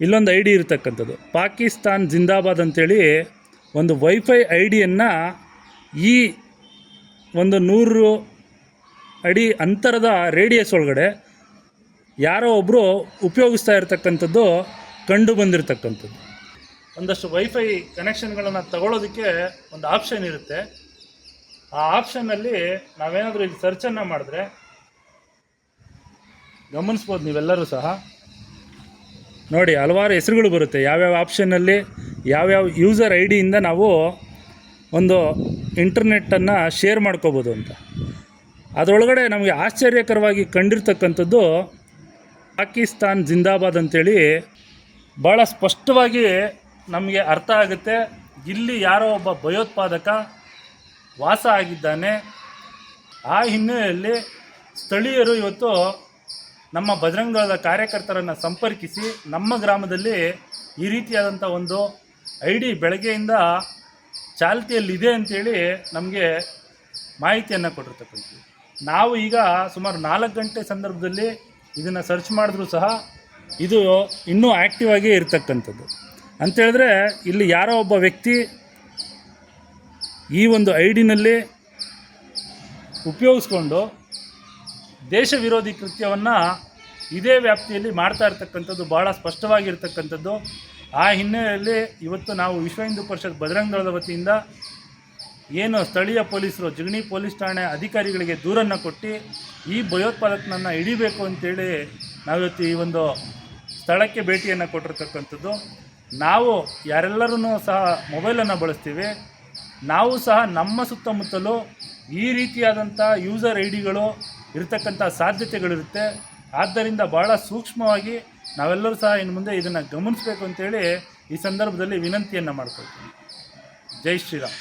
ಇಲ್ಲೊಂದು I D ಇರತಕ್ಕಂಥದ್ದು. ಪಾಕಿಸ್ತಾನ್ ಜಿಂದಾಬಾದ್ ಅಂತೇಳಿ ಒಂದು ವೈಫೈ ಐ ಡಿಯನ್ನು ಈ ಒಂದು ನೂರು ಅಡಿ ಅಂತರದ ರೇಡಿಯಸ್ ಒಳಗಡೆ ಯಾರೋ ಒಬ್ಬರು ಉಪಯೋಗಿಸ್ತಾ ಇರತಕ್ಕಂಥದ್ದು ಕಂಡು ಬಂದಿರತಕ್ಕಂಥದ್ದು. ಒಂದಷ್ಟು ವೈಫೈ ಕನೆಕ್ಷನ್ಗಳನ್ನು ತಗೊಳ್ಳೋದಕ್ಕೆ ಒಂದು ಆಪ್ಷನ್ ಇರುತ್ತೆ. ಆ ಆಪ್ಷನ್ನಲ್ಲಿ ನಾವೇನಾದರೂ ಇಲ್ಲಿ ಸರ್ಚನ್ನು ಮಾಡಿದ್ರೆ ಗಮನಿಸ್ಬೋದು ನೀವೆಲ್ಲರೂ ಸಹ. ನೋಡಿ, ಹಲವಾರು ಹೆಸರುಗಳು ಬರುತ್ತೆ. ಯಾವ್ಯಾವ ಆಪ್ಷನ್ನಲ್ಲಿ ಯಾವ್ಯಾವ ಯೂಸರ್ ಐ ಡಿಯಿಂದ ನಾವು ಒಂದು ಇಂಟರ್ನೆಟ್ಟನ್ನು ಶೇರ್ ಮಾಡ್ಕೋಬೋದು ಅಂತ. ಅದರೊಳಗಡೆ ನಮಗೆ ಆಶ್ಚರ್ಯಕರವಾಗಿ ಕಂಡಿರ್ತಕ್ಕಂಥದ್ದು ಪಾಕಿಸ್ತಾನ್ ಜಿಂದಾಬಾದ್ ಅಂತೇಳಿ ಭಾಳ ಸ್ಪಷ್ಟವಾಗಿ ನಮಗೆ ಅರ್ಥ ಆಗುತ್ತೆ. ಇಲ್ಲಿ ಯಾರೋ ಒಬ್ಬ ಭಯೋತ್ಪಾದಕ ವಾಸ ಆಗಿದ್ದಾನೆ. ಆ ಹಿನ್ನೆಲೆಯಲ್ಲಿ ಸ್ಥಳೀಯರು ಇವತ್ತು ನಮ್ಮ ಬಜರಂಗದಳದ ಕಾರ್ಯಕರ್ತರನ್ನು ಸಂಪರ್ಕಿಸಿ ನಮ್ಮ ಗ್ರಾಮದಲ್ಲಿ ಈ ರೀತಿಯಾದಂಥ ಒಂದು ಐ ಡಿ ಬೆಳಗ್ಗೆಯಿಂದ ಚಾಲ್ತಿಯಲ್ಲಿದೆ ಅಂತೇಳಿ ನಮಗೆ ಮಾಹಿತಿಯನ್ನು ಕೊಟ್ಟಿರ್ತಕ್ಕಂಥದ್ದು. ನಾವು ಈಗ ಸುಮಾರು ನಾಲ್ಕು ಗಂಟೆ ಸಂದರ್ಭದಲ್ಲಿ ಇದನ್ನು ಸರ್ಚ್ ಮಾಡಿದ್ರೂ ಸಹ ಇದು ಇನ್ನೂ ಆ್ಯಕ್ಟಿವ್ ಆಗಿ ಇರತಕ್ಕಂಥದ್ದು. ಅಂಥೇಳಿದ್ರೆ ಇಲ್ಲಿ ಯಾರೋ ಒಬ್ಬ ವ್ಯಕ್ತಿ ಈ ಒಂದು ಐ ಡಿನಲ್ಲಿ ಉಪಯೋಗಿಸ್ಕೊಂಡು ದೇಶ ವಿರೋಧಿ ಕೃತ್ಯವನ್ನು ಇದೇ ವ್ಯಾಪ್ತಿಯಲ್ಲಿ ಮಾಡ್ತಾ ಇರ್ತಕ್ಕಂಥದ್ದು ಭಾಳ ಸ್ಪಷ್ಟವಾಗಿರ್ತಕ್ಕಂಥದ್ದು. ಆ ಹಿನ್ನೆಲೆಯಲ್ಲಿ ಇವತ್ತು ನಾವು ವಿಶ್ವ ಹಿಂದೂ ಪರಿಷತ್ ಬಜರಂಗ ವತಿಯಿಂದ ಏನು ಸ್ಥಳೀಯ ಪೊಲೀಸರು, ಜಿಗಣಿ ಪೊಲೀಸ್ ಠಾಣೆ ಅಧಿಕಾರಿಗಳಿಗೆ ದೂರನ್ನು ಕೊಟ್ಟು ಈ ಭಯೋತ್ಪಾದಕನನ್ನು ಹಿಡಿಬೇಕು ಅಂತೇಳಿ ನಾವಿವತ್ತು ಈ ಒಂದು ಸ್ಥಳಕ್ಕೆ ಭೇಟಿಯನ್ನು ಕೊಟ್ಟಿರ್ತಕ್ಕಂಥದ್ದು. ನಾವು ಯಾರೆಲ್ಲರೂ ಸಹ ಮೊಬೈಲನ್ನು ಬಳಸ್ತೀವಿ. ನಾವು ಸಹ ನಮ್ಮ ಸುತ್ತಮುತ್ತಲು ಈ ರೀತಿಯಾದಂಥ ಯೂಸರ್ ಐ ಡಿಗಳು ಇರತಕ್ಕಂಥ ಸಾಧ್ಯತೆಗಳಿರುತ್ತೆ. ಆದ್ದರಿಂದ ಭಾಳ ಸೂಕ್ಷ್ಮವಾಗಿ ನಾವೆಲ್ಲರೂ ಸಹ ಇನ್ನು ಮುಂದೆ ಇದನ್ನು ಗಮನಿಸಬೇಕು ಅಂತೇಳಿ ಈ ಸಂದರ್ಭದಲ್ಲಿ ವಿನಂತಿಯನ್ನು ಮಾಡ್ಕೊಳ್ತೀನಿ. ಜೈ ಶ್ರೀರಾಮ್.